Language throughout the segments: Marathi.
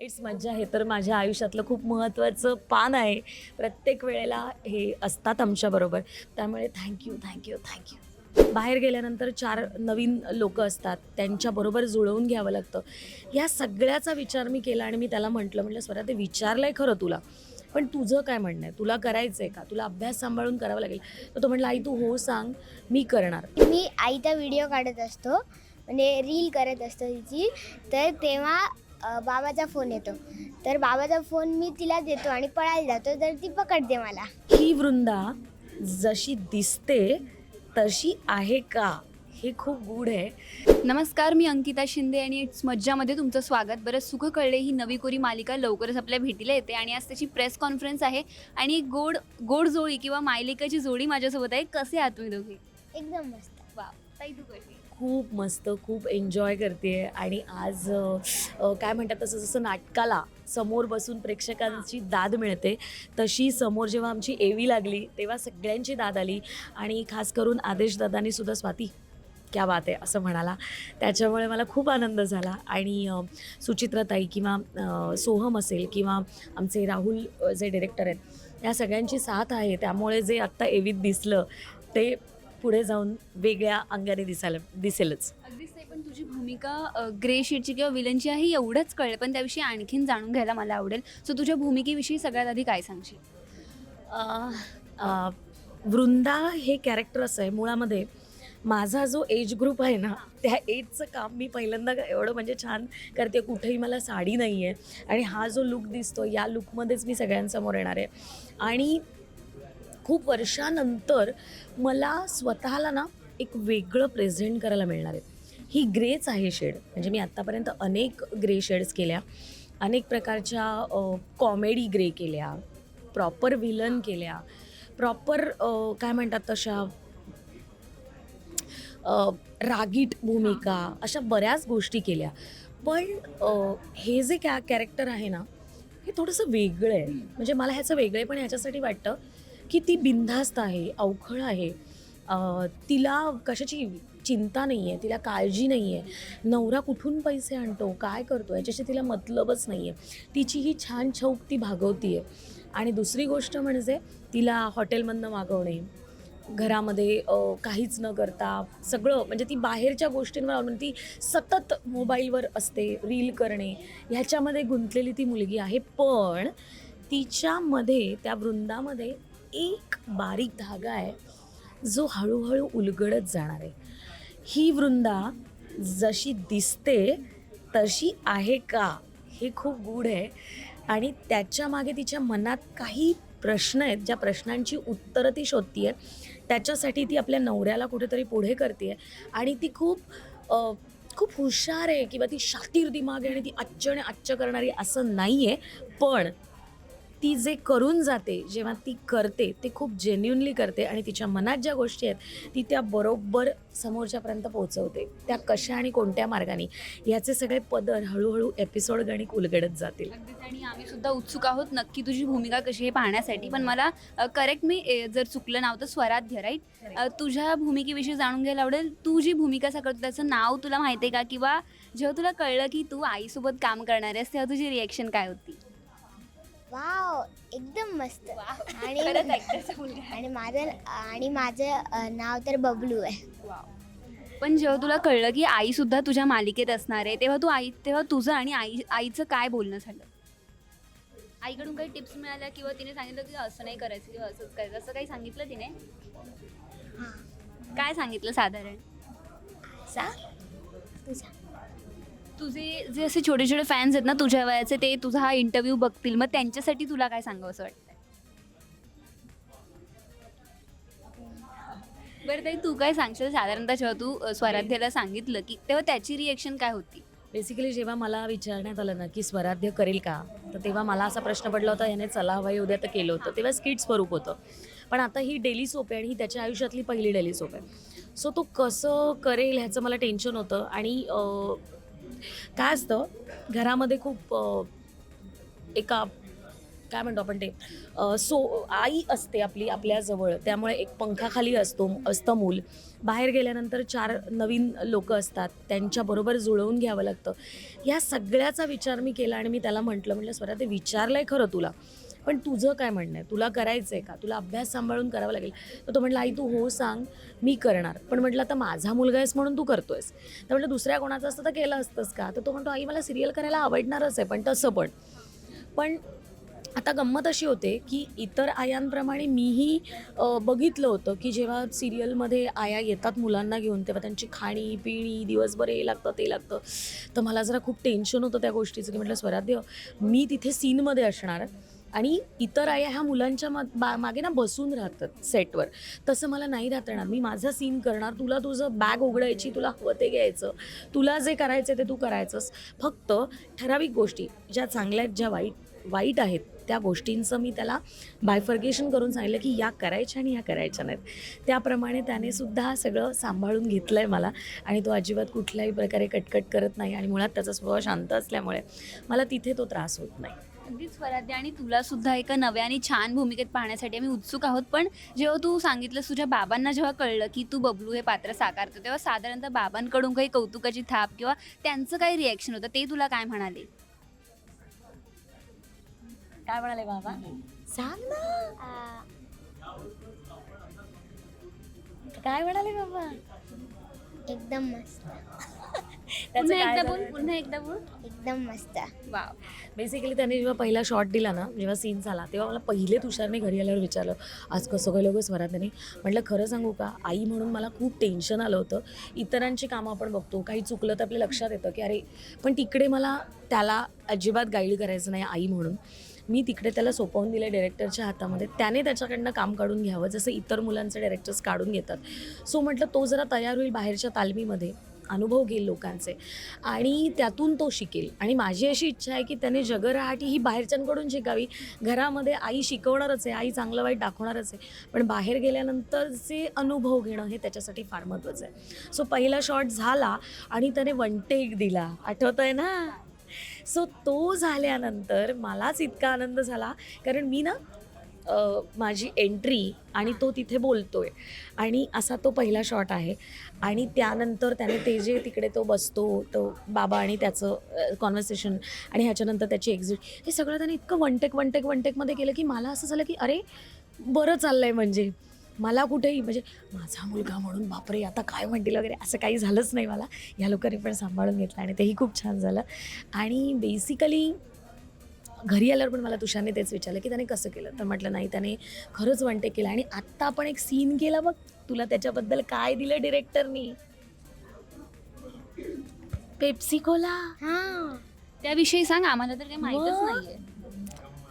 इट्स मज्जा हे तर माझ्या आयुष्यातलं खूप महत्त्वाचं पान आहे. प्रत्येक वेळेला हे असतात आमच्याबरोबर त्यामुळे थँक्यू थँक्यू थँक्यू बाहेर गेल्यानंतर चार नवीन लोक असतात. त्यांच्याबरोबर जुळवून घ्यावं लागतं. या सगळ्याचा विचार मी केला आणि मी त्याला म्हटलं म्हटलं स्वतः ते विचारलं आहे खरं तुला. पण तुझं काय म्हणणं आहे? तुला करायचं आहे का? तुला अभ्यास सांभाळून करावा लागेल. तर तो म्हटलं आई तू हो सांग. मी करणार. मी आईचा व्हिडिओ काढत असतो. म्हणजे रील करत असतो तिची. तर तेव्हा बाबाचा फोन येतो. तर बाबाचा फोन मी तिला देतो आणि पळायला जातो तर ती पकडते मला. ही वृंदा जशी दिसते तशी आहे का? हे खूप गूढ आहे. नमस्कार मी अंकिता शिंदे आणि इट्स मज्जामध्ये तुमचं स्वागत. बरं सुख कळले ही नवी कोरी मालिका लवकरच आपल्या भेटीला येते आणि आज त्याची प्रेस कॉन्फरन्स आहे आणि एक गोड गोड जोडी किंवा मालिकाची जोडी माझ्यासोबत आहे. कसे आहात तुम्ही दोघे? एकदम मस्त. वा ताई तू कशी खूप मस्त खूप एन्जॉय करते. आणि आज काय म्हणतात तसं जसं नाटकाला समोर बसून प्रेक्षकांची दाद मिळते तशी समोर जेव्हा आमची एवी लागली तेव्हा सगळ्यांची दाद आली. आणि खास करून आदेश दादानी सुद्धा स्वाती क्या बात आहे असं म्हणाला. त्याच्यामुळे मला खूप आनंद झाला. आणि सुचित्राताई किंवा सोहम असेल किंवा आमचे राहुल जे डिरेक्टर आहेत या सगळ्यांची साथ आहे. त्यामुळे जे आत्ता एवीत दिसलं ते पुढे जाऊन वेगळ्या अंगाने दिसायला दिसेलच. अगदीच ताई पण तुझी भूमिका ग्रे शीटची किंवा विलनची आहे एवढंच कळलं पण त्याविषयी आणखीन जाणून घ्यायला मला आवडेल. सो तुझ्या भूमिकेविषयी सगळ्यात आधी काय सांगशील? वृंदा हे कॅरेक्टर असं आहे मुळामध्ये माझा जो एज ग्रुप आहे ना त्या एजचं काम मी पहिल्यांदा एवढं म्हणजे छान करते कुठेही मला साडी नाही आहे आणि हा जो लुक दिसतो या लुकमध्येच मी सगळ्यांसमोर येणार आहे. आणि खूप वर्षानंतर मला स्वतःला ना एक वेगळं प्रेझेंट करायला मिळणार आहे. ही ग्रेच आहे शेड म्हणजे मी आत्तापर्यंत अनेक ग्रे शेड्स केल्या. अनेक प्रकारच्या कॉमेडी ग्रे केल्या. प्रॉपर विलन केल्या. प्रॉपर काय म्हणतात तशा? रागीट भूमिका अशा बऱ्याच गोष्टी केल्या. पण हे जे कॅ कॅरेक्टर आहे ना हे थोडंसं वेगळं आहे. म्हणजे मला ह्याचं वेगळे पण ह्याच्यासाठी वाटतं की ती बिनधास्त आहे अवखळ आहे. तिला कशाची चिंता नाही आहे तिला काळजी नाही आहे नवरा कुठून पैसे आणतो काय करतो याच्याशी तिला मतलबच नाही आहे तिची ही छान छौक ती भागवती आहे आणि दुसरी गोष्ट म्हणजे तिला हॉटेलमधनं मागवणे घरामध्ये काहीच न करता सगळं म्हणजे ती बाहेरच्या गोष्टींवर अवलंबून ती सतत मोबाईलवर असते रील करणे ह्याच्यामध्ये गुंतलेली ती मुलगी आहे. पण तिच्यामध्ये त्या वृंदामध्ये एक बारीक धागा आहे जो हळूहळू उलगडत जाणार आहे. ही वृंदा जशी दिसते तशी आहे का? हे खूप गूढ आहे. आणि त्याच्यामागे तिच्या मनात काही प्रश्न आहेत ज्या प्रश्नांची उत्तरं ती शोधतीये. त्याच्यासाठी ती आपल्या नवऱ्याला कुठेतरी पुढे करते आहे आणि ती खूप खूप हुशार आहे किंवा ती शातीर दिमाग आहे आणि ती अच्छ आणि अच्छ करणारी असं नाही आहे पण ती जे करून जाते जेव्हा ती करते ते खूप जेन्युनली करते आणि तिच्या मनात ज्या गोष्टी आहेत ती त्या बरोबर समोरच्यापर्यंत पोहोचवते. त्या कशा आणि कोणत्या मार्गाने? याचे सगळे पदर हळूहळू एपिसोड गणिक उलगडत जातील. आणि आम्ही सुद्धा उत्सुक आहोत नक्की तुझी भूमिका कशी आहे पाहण्यासाठी. पण मला करेक्ट मी जर चुकलं नाव तर स्वराध्य राईट तुझ्या भूमिकेविषयी जाणून घ्यायला आवडेल. तू जी भूमिका साकारतो त्याचं नाव तुला माहिती आहे का? किंवा जेव्हा तुला कळलं की तू आईसोबत काम करणार आहेस तेव्हा तुझी रिएक्शन काय होती? वाव एकदम मस्त. आणि खरंच मुलगा. आणि माझं आणि माझं अ, नाव तर बबलू आहे. पण जेव्हा तुला कळलं की आई सुद्धा तुझ्या मालिकेत असणार आहे तेव्हा तू आई तेव्हा तुझं आणि आई आईचं काय बोलणं झालं? आईकडून काही टिप्स मिळाल्या किंवा तिने सांगितलं की असं नाही करायचं किंवा असंच करायचं असं काही सांगितलं तिने? काय सांगितलं साधारण? सांग तुझा तुझे जे असे छोटे छोटे फॅन्स आहेत ना तुझ्या वयाचे ते तुझा हा इंटरव्ह्यू बघतील. मग त्यांच्यासाठी तुला काय सांगावं असं वाटतं बरं ताई तू काय सांगशील? साधारणतः जेव्हा तू स्वराध्यला सांगितलं की तेव्हा त्याची रिएक्शन काय होती? बेसिकली जेव्हा मला विचारण्यात आलं ना की स्वराध्य करेल का तर तेव्हा मला असा प्रश्न पडला होता याने चला हवाई उद्या तर केलं होतं. तेव्हा स्किट स्वरूप होतं. पण आता ही डेली सोप आहे आणि ही त्याच्या आयुष्यातली पहिली डेली सोप आहे. सो तो कसं करेल ह्याचं मला टेन्शन होतं आणि काय असतं घरामध्ये खूप एका काय म्हणतो आपण ते सो आई असते आपली आपल्याजवळ त्यामुळे एक पंखाखाली असतो असतं मूल. बाहेर गेल्यानंतर चार नवीन लोक असतात त्यांच्याबरोबर जुळवून घ्यावं लागतं. या सगळ्याचा विचार मी केला आणि मी त्याला म्हटलं म्हटलं स्वतः ते विचारलं आहे खरं तुला. पण तुझं काय म्हणणं आहे? तुला करायचं आहे का? तुला अभ्यास सांभाळून करावा लागेल. तर तो म्हटलं आई तू हो सांग. मी करणार. पण म्हटलं आता माझा मुलगा आहेस म्हणून तू करतोयस. तर म्हटलं दुसऱ्या कोणाचं असतं तर केलं असतंस का? तर तो म्हणतो आई मला सिरियल करायला आवडणारच आहे पण तसं पण. पण आता गंमत अशी होते की इतर आयांप्रमाणे मीही बघितलं होतं की जेव्हा सिरियलमध्ये आया येतात मुलांना घेऊन तेव्हा त्यांची खाणी पिणी दिवसभर हे लागतं ते लागतं. तर मला जरा खूप टेन्शन होतं त्या गोष्टीचं की म्हटलं स्वराध्य मी तिथे सीनमध्ये असणार. आणि इतर आया ह्या मुलांच्या मा बा मागे ना बसून राहतात सेटवर. तसं मला नाही राहता येणार मी माझा सीन करणार. तुला तुझं बॅग उघडायची तुला हवं ते घ्यायचं. तुला जे करायचं ते तू करायचंस. फक्त ठराविक गोष्टी ज्या चांगल्या आहेत ज्या वाईट वाईट आहेत त्या गोष्टींचं मी त्याला बायफर्गेशन करून सांगितलं की या करायच्या आणि या करायच्या नाहीत. त्याप्रमाणे त्याने सुद्धा सगळं सांभाळून घेतलं आहे मला आणि तो अजिबात कुठल्याही प्रकारे कटकट करत नाही आणि मुळात त्याचा स्वभाव शांत असल्यामुळे मला तिथे तो त्रास होत नाही. अगदीच स्वराध्य आणि तुला सुद्धा एका नव्या आणि छान भूमिकेत पाहण्यासाठी आम्ही उत्सुक आहोत. पण जेव्हा तू सांगितलं तुझ्या बाबांना जेव्हा कळलं की तू बबलू हे पात्र साकारतो तेव्हा साधारणतः बाबांकडून काही कौतुकाची थाप किंवा त्यांचं काही रिॲक्शन होतं ते तुला काय म्हणाले? काय म्हणाले बाबा? सांग ना. काय म्हणाले बाबा? एकदम मस्त. त्याचं पुन्हा काय एकदा झालं? बोल पुन्हा एकदा बोल. एकदम मस्त. वाव. बेसिकली त्याने जेव्हा पहिला शॉट दिला ना जेव्हा सीन झाला तेव्हा मला पहिले तुषारने घरी आल्यावर विचारलं. आज कसं काय लोक स्वरात त्यांनी म्हटलं खरं सांगू का आई म्हणून मला खूप टेन्शन आलं होतं. इतरांची कामं आपण बघतो. काही चुकलं तर आपल्या लक्षात येतं की अरे पण तिकडे मला त्याला अजिबात गाईड करायचं नाही आई म्हणून. मी तिकडे त्याला सोपवून दिलं डिरेक्टरच्या हातामध्ये. त्याने त्याच्याकडनं काम काढून घ्यावं जसं इतर मुलांचे डायरेक्टर्स काढून घेतात. सो म्हटलं तो जरा तयार होईल बाहेरच्या तालमीमध्ये अनुभव घेईल लोकांचे. आणि त्यातून तो शिकेल. आणि माझी अशी इच्छा आहे की त्याने जगरहाटी ही बाहेरच्यांकडून शिकावी. घरामध्ये आई शिकवणारच आहे आई चांगलं वाईट दाखवणारच आहे. पण बाहेर गेल्यानंतरचे अनुभव घेणं हे त्याच्यासाठी फार महत्त्वाचं आहे. सो पहिला शॉट झाला आणि त्याने वन टेक दिला. आठवत आहे ना? सो तो झाल्यानंतर मलाच इतका आनंद झाला कारण मी ना माझी एंट्री आणि तो तिथे बोलतोय. आणि असा तो पहिला शॉट आहे. आणि त्यानंतर त्याने ते जे तिकडे तो बसतो तो बाबा आणि त्याचं कॉन्व्हर्सेशन आणि ह्याच्यानंतर त्याची एक्झिट हे सगळं त्याने इतकं वनटेक वनटेक वनटेकमध्ये केलं की मला असं झालं की अरे बरं चाललं आहे म्हणजे. मला कुठेही म्हणजे माझा मुलगा म्हणून बापरे आता काय म्हणतील वगैरे असं काही झालंच नाही मला. या लोकांनी पण सांभाळून घेतलं आणि तेही खूप छान झालं. आणि बेसिकली घरी आल्यावर पण मला तुषारने तेच विचारलं की त्याने कसं केलं? तर म्हटलं नाही त्याने खरंच वनटे केलं आणि आत्ता आपण एक सीन केला बघ. तुला त्याच्याबद्दल काय दिलं डिरेक्टरनी पेप्सी कोला हां. त्याविषयी सांग आम्हाला तर काही माहीतच? नाहीये.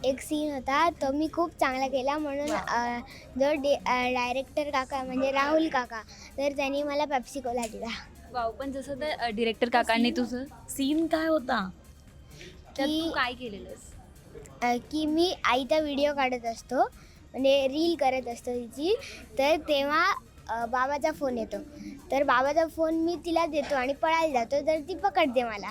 एक सीन होता तो मी खूप चांगला केला. म्हणून अ, जो डे डायरेक्टर काका म्हणजे राहुल काका तर त्यांनी मला पेप्सी कोला दिला. वाव पण जसं तर डिरेक्टर काकांनी तुझं सीन काय होता? त्यात की तू काय केलेलंस? अ, की मी आईचा व्हिडिओ काढत असतो म्हणजे रील करत असतो तिची. तर तेव्हा अ, बाबाचा फोन येतो. तर बाबाचा फोन मी तिला देतो आणि पळायला जातो तर ती पकडते मला.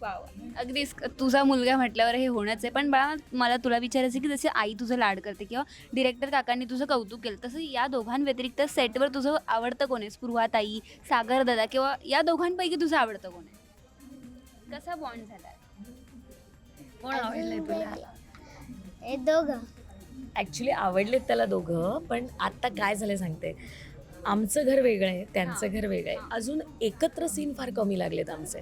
वाव. अगदीच तुझा मुलगा म्हटल्यावर हे होणंच आहे. पण बाळा मला तुला विचारायचं की जसे आई तुझं लाड करते किंवा डिरेक्टर काकांनी तुझं कौतुक केलं तसं या दोघांव्यतिरिक्त सेटवर तुझं आवडतं कोण आहे? स्पृहाताई सागर दादा किंवा या दोघांपैकी तुझं आवडतं कोण आहे? कसा बॉन्ड झाला? कोण आवडलंय तुला? हे दोघं. ॲक्च्युली आवडलेत त्याला दोघं पण आत्ता काय झालं सांगते. आमचं घर वेगळं आहे त्यांचं घर वेगळं आहे. अजून एकत्र सीन फार कमी लागलेत आमचे.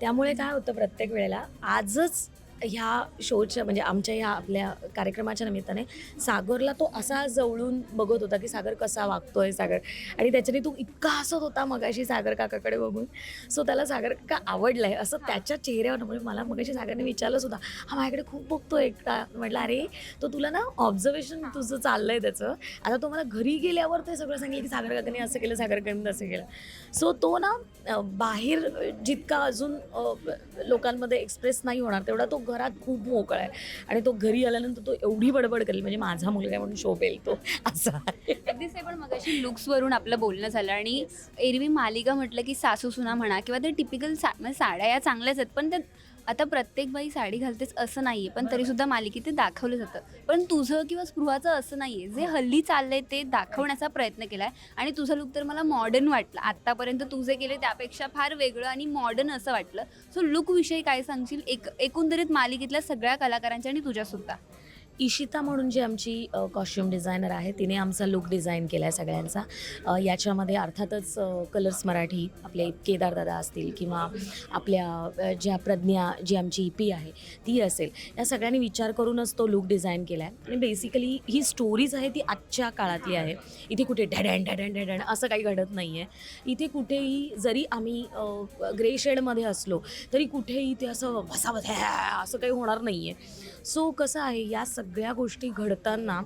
त्यामुळे काय होतं प्रत्येक वेळेला आजच ह्या शोच्या म्हणजे आमच्या ह्या आपल्या कार्यक्रमाच्या निमित्ताने सागरला तो असा जवळून बघत होता की सागर कसा वागतोय सागर. आणि त्याच्याने तो इतका हसत होता मगाशी सागर काकाकडे बघून. सो त्याला सागर का आहे असं त्याच्या चेहऱ्यावर म्हणजे मला मगाशी सागरने विचारलं सुद्धा हा माझ्याकडे खूप बघतो एकटा. म्हटलं अरे तो तुला ना ऑब्झर्वेशन तुझं चाललंय त्याचं. आता तो मला घरी गेल्यावर ते सगळं सांगेल की सागर काकाने असं केलं सागर काकाने असं केलं. सो तो ना बाहेर जितका अजून लोकांमध्ये एक्सप्रेस नाही होणार तेवढा तो घरात खूप मोकळा आहे. आणि तो घरी आल्यानंतर तो एवढी बडबड करेल म्हणजे माझा मुलगा म्हणून शोभेल तो. असं आहे. अगदीच आहे पण मगाशी लुक्सवरून आपलं बोलणं झालं आणि एरवी मालिका म्हटलं की सासू सुना म्हणा किंवा ते टिपिकल सा म्हणजे साड्या या चांगल्याच आहेत पण त्या आता प्रत्येक बाई साडी घालतेच असं नाहीये पण तरीसुद्धा मालिकेत ते दाखवलं जातं. पण तुझं किंवा स्पृहाचं असं नाहीये. जे हल्ली चाललंय ते दाखवण्याचा प्रयत्न केलाय आणि तुझं लुक तर मला मॉडर्न वाटलं. आत्तापर्यंत तू जे केले त्यापेक्षा फार वेगळं आणि मॉडर्न असं वाटलं. सो लुकविषयी काय सांगशील? एक एकंदरीत मालिकेतल्या सगळ्या कलाकारांच्या आणि तुझ्यासुद्धा. इशिता म्हणून जी आमची कॉस्ट्युम डिझायनर आहे तिने आमचा लुक डिझाईन केला आहे सगळ्यांचा याच्यामध्ये अर्थातच कलर्स मराठी आपले केदार दादा असतील किंवा आपल्या ज्या प्रज्ञा जी आमची ई पी आहे ती असेल. या सगळ्यांनी विचार करूनच तो लुक डिझाईन केला आहे आणि बेसिकली ही स्टोरीज आहे ती आजच्या काळातली आहे. इथे कुठे ढॅडॅन ढॅडॅन ढॅडॅन असं काही घडत नाही आहे इथे कुठेही जरी आम्ही ग्रे शेडमध्ये असलो तरी कुठेही ते असं भसाभस असं काही होणार नाही आहे सो कसं आहे या सगळ्या गोष्टी घडताना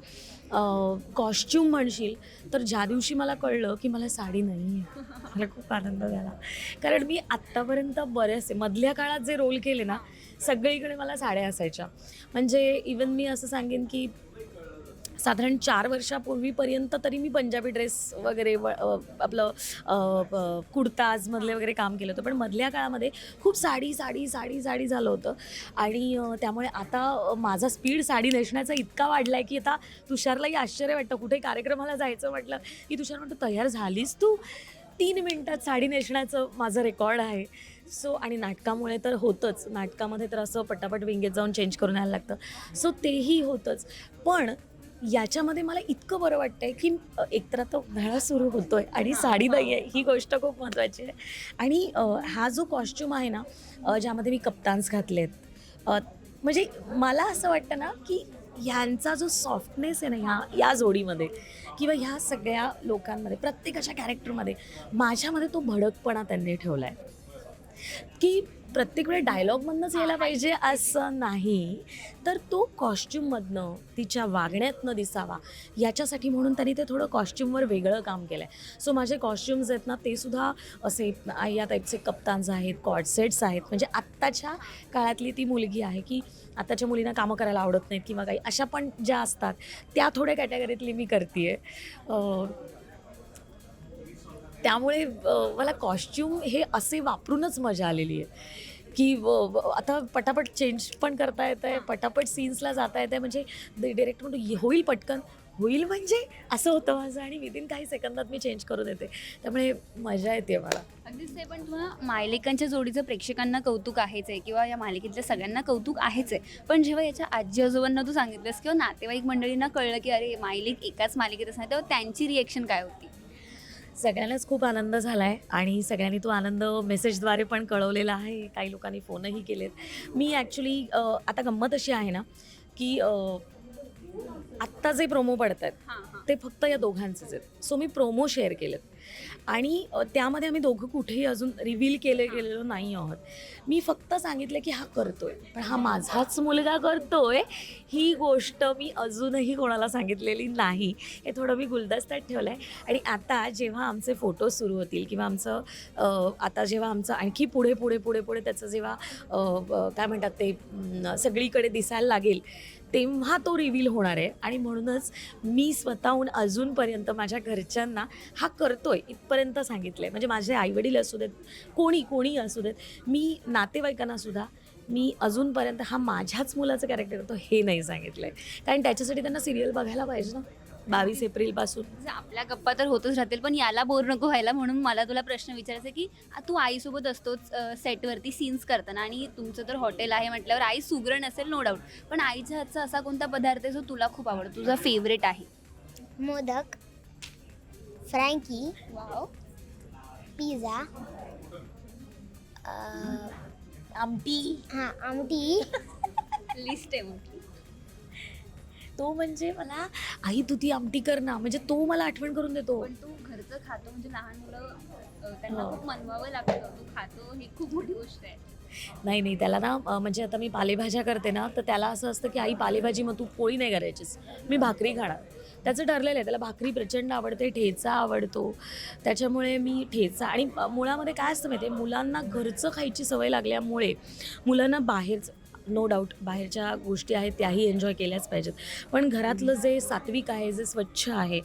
कॉस्ट्यूम म्हणशील तर ज्या दिवशी मला कळलं की मला साडी नाही आहे मला खूप आनंद झाला. कारण मी आत्तापर्यंत बरेचसे मधल्या काळात जे रोल केले ना सगळीकडे मला साड्या असायच्या. म्हणजे इवन मी असं सांगेन की साधारण चार वर्षापूर्वीपर्यंत तरी मी पंजाबी ड्रेस वगैरे व आपलं अ, कुर्ताजमधले वगैरे काम केलं होतं. पण मधल्या काळामध्ये खूप साडी साडी साडी साडी झालं होतं. आणि त्यामुळे आता माझा स्पीड साडी नेसण्याचा इतका वाढला आहे की आता तुषारलाही आश्चर्य वाटतं. कुठे कार्यक्रमाला जायचं म्हटलं की तुषार म्हणतो तयार झालीस तू? तीन मिनटात साडी नेसण्याचं माझं रेकॉर्ड आहे. सो आणि नाटकामुळे तर होतंच. नाटकामध्ये तर असं पटापट विंगेत जाऊन चेंज करून यायला लागतं. सो तेही होतंच. पण याच्यामध्ये मला इतकं बरं वाटतंय की एकतर आता उन्हाळा सुरू होतोय आणि साडी नाही आहे ही गोष्ट खूप महत्त्वाची आहे. आणि हा जो कॉस्ट्यूम आहे ना ज्यामध्ये मी कप्तान्स घातलेत म्हणजे मला असं वाटतं ना की ह्यांचा जो सॉफ्टनेस आहे ना ह्या या जोडीमध्ये किंवा ह्या सगळ्या लोकांमध्ये प्रत्येकाच्या कॅरेक्टरमध्ये माझ्यामध्ये तो भडकपणा त्यांनी ठेवला आहे की प्रत्येक वेळी डायलॉगमधनंच यायला पाहिजे असं नाही. तर तो कॉस्ट्यूममधनं तिच्या वागण्यातनं दिसावा याच्यासाठी म्हणून त्यांनी ते थोडं कॉस्ट्यूमवर वेगळं काम केलं आहे सो माझे कॉस्ट्युम्स आहेत ना ते सुद्धा असे या टाईपचे कप्तान्स आहेत कॉडसेट्स आहेत. म्हणजे आत्ताच्या काळातली ती मुलगी आहे की आत्ताच्या मुलींना कामं करायला आवडत नाहीत किंवा काही अशा पण ज्या असतात त्या थोड्या कॅटेगरीतली मी करते त्यामुळे मला कॉस्ट्यूम हे असे वापरूनच मजा आलेली आहे. की आता पटापट चेंज पण करता येतं आहे पटापट सीन्सला जाता येतं आहे म्हणजे डिरेक्ट म्हणतो "ये- होईल पटकन. होईल म्हणजे असं होतं माझं आणि विदिन काही सेकंदात मी चेंज करून येते. त्यामुळे मजा येते मला. अगदीच ते पण तुम्हाला मालिकांच्या जोडीचं प्रेक्षकांना कौतुक आहेच आहे किंवा या मालिकेतल्या सगळ्यांना कौतुक आहेच आहे. पण जेव्हा याच्या आजी आजोबांना तू सांगितलंस किंवा नातेवाईक मंडळींना कळलं की अरे मालिक एकाच मालिकेतच नाही तेव्हा त्यांची रिएक्शन काय होती? सगळ्यांनाच खूप आनंद झाला आहे आणि सगळ्यांनी तो आनंद मेसेजद्वारे पण कळवलेला आहे. काही लोकांनी फोनही केलेत. मी ॲक्च्युली आता गंमत अशी आहे ना की आत्ता जे प्रोमो पडत आहेत ते फक्त या दोघांचेच आहेत. सो मी प्रोमो शेअर केलेत. आणि त्यामध्ये आम्ही दोघं कुठेही अजून रिव्हील केले गेलेलो नाही आहोत. मी फक्त सांगितलं की हा करतोय. पण हा माझाच मुलगा करतोय. ही गोष्ट मी अजूनही कोणाला सांगितलेली नाही. हे थोडं मी गुलदस्त्यात ठेवलं आहे आणि आता जेव्हा आमचे फोटो सुरू होतील किंवा आमचं आता जेव्हा आमचं आणखी पुढे पुढे पुढे पुढे त्याचं जेव्हा काय म्हणतात ते सगळीकडे दिसायला लागेल तेव्हा तो रिव्हील होणार आहे. आणि म्हणूनच मी स्वतःहून अजूनपर्यंत माझ्या घरच्यांना हा करतोय इथपर्यंत सांगितलं आहे म्हणजे माझे आईवडील असू देत कोणी कोणी असू देत मी नातेवाईकांना सुद्धा मी अजूनपर्यंत हा माझ्याच मुलाचं कॅरेक्टर करतो हे नाही सांगितलं आहे कारण त्याच्यासाठी त्यांना सिरियल बघायला पाहिजे ना. बावीस एप्रिलपासून. म्हणजे आपल्या गप्पा तर होतच राहतील पण याला बोर नको व्हायला म्हणून मला तुला प्रश्न विचारायचा आहे की आ, तू आईसोबत असतोच सेटवरती सीन्स करताना आणि तुमचं तर हॉटेल आहे म्हटल्यावर आई सुगरण असेल नो डाऊट पण आईच्या हातचा असा कोणता पदार्थ आहे जो तुला खूप आवडतो? तुझा फेवरेट आहे. मोदक फ्रँकी वाव पिझ्झा आमटी. हां आमटी. लिस्ट आहे मोठी तो म्हणजे मला आई तू ती आमटी कर ना. म्हणजे तो मला आठवण करून देतो. पण तू घरचं खातो म्हणजे लहान मुलं अ, त्यांना. खूप मनवावं लागतं. तू खातो ही खूप मोठी गोष्ट आहे. नाही नाही त्याला ना अं, म्हणजे आता मी पालेभाज्या करते ना तर त्याला असं असतं की आई पालेभाजी मग तू पोळी नाही करायचीस. मी भाकरी खाणार. त्याचं ठरलेलं आहे. त्याला भाकरी प्रचंड आवडते ठेचा आवडतो. त्याच्यामुळे मी ठेचा आणि अं, मुळामध्ये काय असतं माहिती आहे मुलांना घरचं खायची सवय लागल्यामुळे मुलांना बाहेरचं नो डाऊट बाहेरच्या गोष्टी आहेत त्याही एन्जॉय केल्याच पाहिजेत. पण घरातलं जे सात्विक आहे जे स्वच्छ आहे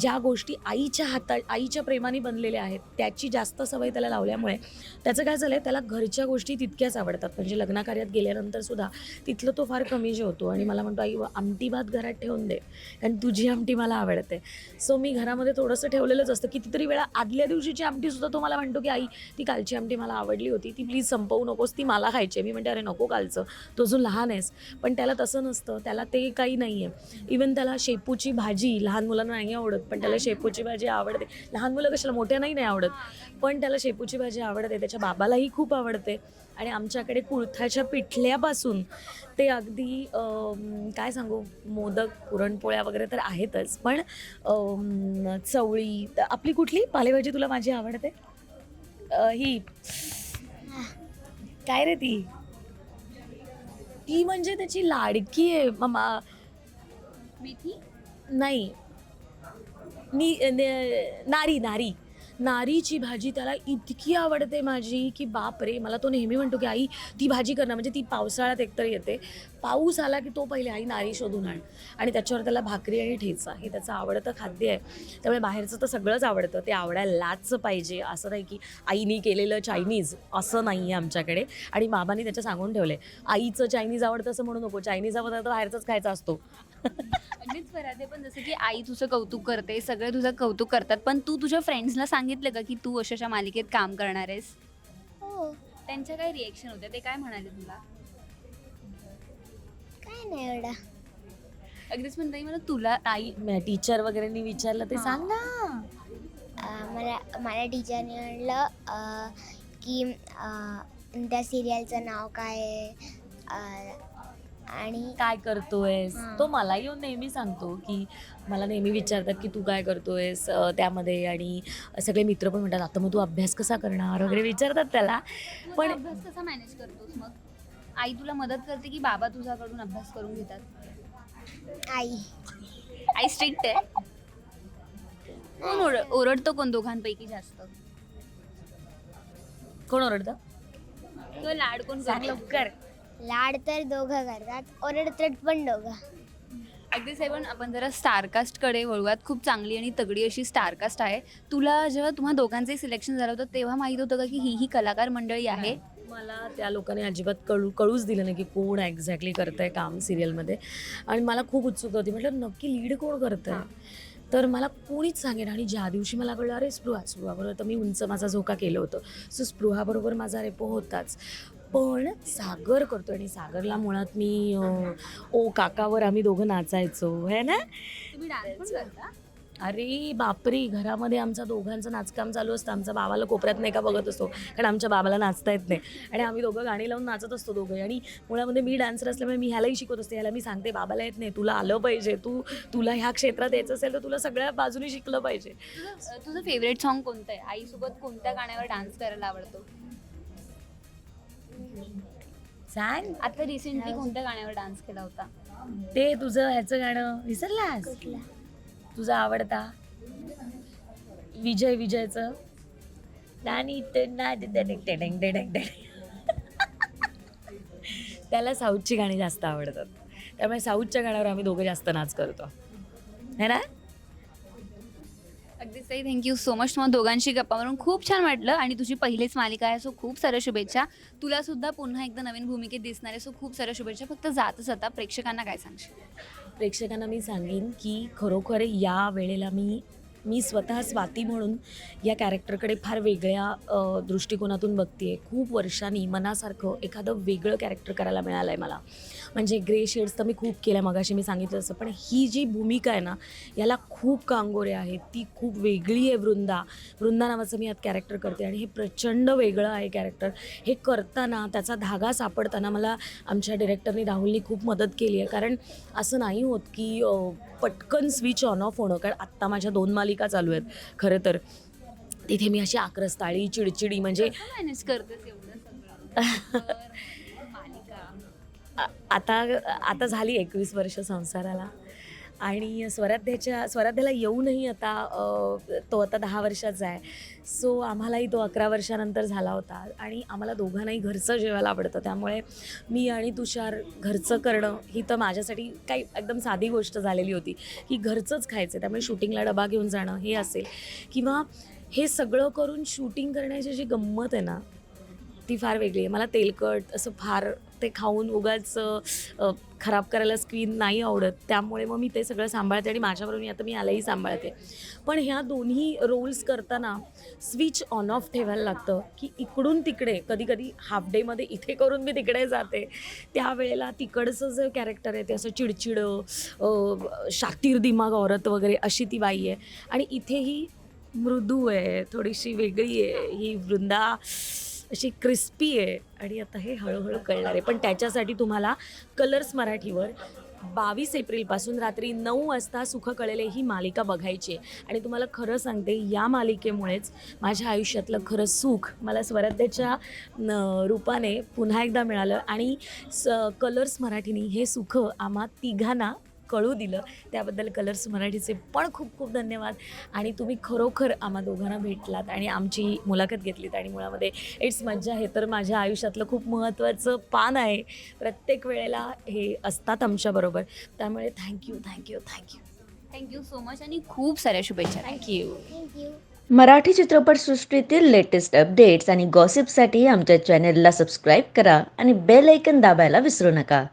ज्या गोष्टी आईच्या हाता आईच्या प्रेमाने बनलेल्या आहेत त्याची जास्त सवय त्याला लावल्यामुळे त्याचं काय झालं आहे त्याला घरच्या गोष्टी तितक्याच आवडतात. म्हणजे लग्नाकार्यात गेल्यानंतर सुद्धा तिथलं तो फार कमी जेवतो आणि मला म्हणतो आई आमटी भात घरात ठेवून दे कारण तुझी आमटी मला आवडते. सो मी घरामध्ये थोडंसं ठेवलेलंच असतं. कितीतरी वेळा आदल्या दिवशीची आमटीसुद्धा तो मला म्हणतो की आई ती कालची आमटी मला आवडली होती ती प्लीज संपवू नकोस ती मला खायची आहे. मी म्हणते अरे नको कालचं. तो जो लहान आहेस. पण त्याला तसं नसतं. त्याला ते काही नाही आहे इवन त्याला शेपूची भाजी लहान मुलांना नाही आवडत पण त्याला शेपूची भाजी आवडते. लहान मुलं कशाला मोठ्या नाही नाही आवडत. पण त्याला शेपूची भाजी आवडते त्याच्या बाबालाही खूप आवडते. आणि आमच्याकडे कुळथाच्या पिठल्यापासून ते अगदी काय सांगू? मोदक पुरणपोळ्या वगैरे तर आहेतच. पण चवळी तर आपली कुठली? पालेभाजी तुला माझी आवडते? ही. काय रे ती? ती म्हणजे त्याची लाडकी आहे मामा. मेथी नाही. नी ने- नारी नारी. नारीची भाजी त्याला इतकी आवडते माझी की बाप रे मला तो नेहमी म्हणतो की आई ती भाजी करणं म्हणजे ती पावसाळ्यात एकतर येते. पाऊस आला की तो पहिले आई नारी शोधून आण. आणि त्याच्यावर त्याला भाकरी आणि ठेचा हे त्याचं आवडतं खाद्य आहे. त्यामुळे बाहेरचं तर सगळंच आवडतं. ते आवडायलाच पाहिजे. असं नाही की आईनी केलेलं चायनीज. असं नाही आहे आमच्याकडे. आणि बाबांनी त्याच्या सांगून ठेवलं आहे आईचं चायनीज आवडतं असं म्हणू नको. चायनीज आवडतं तर बाहेरचंच खायचा असतो. अगदीच फरादे पण जसं की आई तुझं कौतुक करते सगळे तुझं कौतुक करतात पण तू तुझ्या फ्रेंड्सला सांगितलं का की तू अशाच्या मालिकेत काम करणार आहेस? हो. त्यांच्या काय रिएक्शन होत्या? ते काय म्हणाले तुला? काय नाही एवढा. अगदीच पण ताई मला तुला आई टीचर वगैरेनी विचारलं ते. सांग ना. अं, मला मला टीचरने म्हणलं अं, की अं, त्या सिरियलचं नाव काय आहे? अं, आणि काय करतोयस? हा. तो मला येऊन नेहमी सांगतो की मला नेहमी विचारतात की तू काय करतोयस अं, त्यामध्ये? आणि सगळे मित्र पण म्हणतात आता मग तू अभ्यास कसा करणार? वगैरे विचारतात त्याला. पण अभ्यास कसा मॅनेज करतोस मग? आई तुला मदत करते की बाबा तुझ्याकडून अभ्यास करून घेतात? आई. आई स्ट्रिक्ट आहे? कोण ओरड ओरडतो कोण दोघांपैकी जास्त? कोण ओरडतं? किंवा लाड कोण करतं? लवकर. लाड तर दोघं करतात ओरडतात पण दोघं. आहे पण आपण जरा स्टारकास्टकडे वळूयात. खूप चांगली आणि तगडी अशी स्टारकास्ट आहे. तुला जेव्हा तुम्हा दोघांचे सिलेक्शन झालं होतं तेव्हा माहीत होतं का की ही ही कलाकार मंडळी आहे? मला त्या लोकांनी अजिबात कळू कळूच दिलं नाही की कोण एक्झॅक्टली करतंय काम सिरियलमध्ये आणि मला खूप उत्सुकता होती. म्हटलं नक्की लीड कोण करतंय? तर मला कोणीच सांगेन. आणि ज्या दिवशी मला कळलं अरे स्पृहा स्पृहाबरोबर तर मी उंच माझा झोका केलं होतं. सो स्पृहाबरोबर माझा रेपो होताच. पण सागर करतो आणि सागरला मुळात मी ओ काकावर आम्ही दोघं नाचायचो है ना? अरे बापरे घरामध्ये आमचा दोघांचं नाचकाम चालू असतं. आमचा बाबाला कोपऱ्यात नाही का बघत असतो कारण आमच्या बाबाला नाचता येत नाही. आणि आम्ही दोघं गाणी लावून नाचत असतो दोघं. आणि मुळामध्ये मी डान्सर असल्यामुळे मी ह्यालाही शिकवत असते. ह्याला मी सांगते बाबाला येत नाही तुला आलं पाहिजे. तू तुला ह्या क्षेत्रात यायचं असेल तर तुला सगळ्या बाजूने शिकलं पाहिजे. तुझं फेवरेट सॉन्ग कोणतं आहे? आईसोबत कोणत्या गाण्यावर डान्स करायला आवडतो? सांग आता रिसेंटली कोणत्या गाण्यावर डान्स केला होता? ते तुझं ह्याचं गाणं विसरलास? तुझा आवडता? विजय विजयचं? नानी. त्याला साऊथची गाणी जास्त आवडतात. त्यामुळे साऊथच्या गाण्यावर आम्ही दोघं जास्त नाच करतो. है ना? अगदीच ताई थँक्यू सो मच तुम्हाला दोघांशी गप्पा मारून खूप छान वाटलं. आणि तुझी पहिलीच मालिका आहे सो खूप साऱ्या शुभेच्छा. तुला सुद्धा पुन्हा एकदा नवीन भूमिकेत दिसणार आहे सो खूप साऱ्या शुभेच्छा. फक्त जातच आता. प्रेक्षकांना काय सांगशील? प्रेक्षकांना मी सांगेन की खरोखर या वेळेला मी मी स्वतः स्वाती म्हणून या कॅरेक्टरकडे फार वेगळ्या दृष्टिकोनातून बघते खूप वर्षांनी मनासारखं एखादं वेगळं कॅरेक्टर करायला मिळालं आहे मला. म्हणजे ग्रे शेड्स तर मी खूप केल्या मगाशी मी सांगितलं असं पण ही जी भूमिका आहे ना याला खूप कांगोरे आहेत. ती खूप वेगळी आहे वृंदा. वृंदा नावाचं मी यात कॅरेक्टर करते आणि हे प्रचंड वेगळं आहे कॅरेक्टर हे करताना त्याचा धागा सापडताना मला आमच्या डिरेक्टरनी राहुलनी खूप मदत केली आहे. कारण असं नाही होत की पटकन स्विच ऑन ऑफ होणं कारण आत्ता माझ्या दोन मालिका चालू आहेत खरं तर. तिथे मी अशी आक्रस्ताळी चिडचिडी म्हणजे मॅनेज आता आता झाली एकवीस वर्ष संसाराला. आणि स्वराध्याच्या स्वराध्याला येऊनही आता तो आता दहा वर्षाचा आहे. सो आम्हालाही तो अकरा वर्षानंतर झाला होता. आणि आम्हाला दोघांनाही घरचं जेवायला आवडतं. त्यामुळे मी आणि तुषार घरचं करणं ही तर माझ्यासाठी काही एकदम साधी गोष्ट झालेली होती. की घरचंच खायचं त्यामुळे शूटिंगला डबा घेऊन जाणं हे असेल. किंवा हे सगळं करून शूटिंग करण्याची जी गंमत आहे ना ती फार वेगळी आहे. मला तेलकट असं फार ते खाऊन उगाच खराब करायला स्क्रीन नाही आवडत. त्यामुळे मग मी ते सगळं सांभाळते आणि माझ्याबरोबर मी आता मी आलाही सांभाळते. पण ह्या दोन्ही रोल्स करताना स्विच ऑन ऑफ ठेवायला लागतं की इकडून तिकडे. कधी कधी हाफ डेमध्ये इथे करून मी तिकडे जाते. त्यावेळेला तिकडचं जे कॅरेक्टर आहे ते असं चिडचिडं शातीर दिमाग औरत वगैरे अशी ती बाई आहे. आणि इथेही मृदू आहे थोडीशी वेगळी आहे. ही वृंदा अशी क्रिस्पी आहे आणि आता हे हळूहळू कळणार आहे. पण त्याच्यासाठी तुम्हाला कलर्स मराठीवर बावीस एप्रिलपासून रात्री नऊ वाजता सुख कळले ही मालिका बघायची आहे. आणि तुम्हाला खरं सांगते या मालिकेमुळेच माझ्या आयुष्यातलं खरं सुख मला स्वराध्याच्या न- रूपाने पुन्हा एकदा मिळालं. आणि स कलर्स मराठीनी हे सुख आम्हा तिघांना कळू दिलं. त्याबद्दल कलर्स मराठीचे पण खूप खूप धन्यवाद. आणि तुम्ही खरोखर आम्हा दोघांना भेटलात आणि आमची मुलाखत घेतलीत आणि मुळामध्ये इट्स मज्जा हे तर माझ्या आयुष्यातलं खूप महत्त्वाचं पान आहे. प्रत्येक वेळेला हे असतात आमच्याबरोबर त्यामुळे thank you thank you thank you thank you so much आणि खूप साऱ्या शुभेच्छा. Thank you thank you Marathi चित्रपटसृष्टीतील लेटेस्ट अपडेट्स आणि गॉसिपसाठी आमच्या चॅनेलला सबस्क्राईब करा आणि बेल ऐकन दाबायला विसरू नका.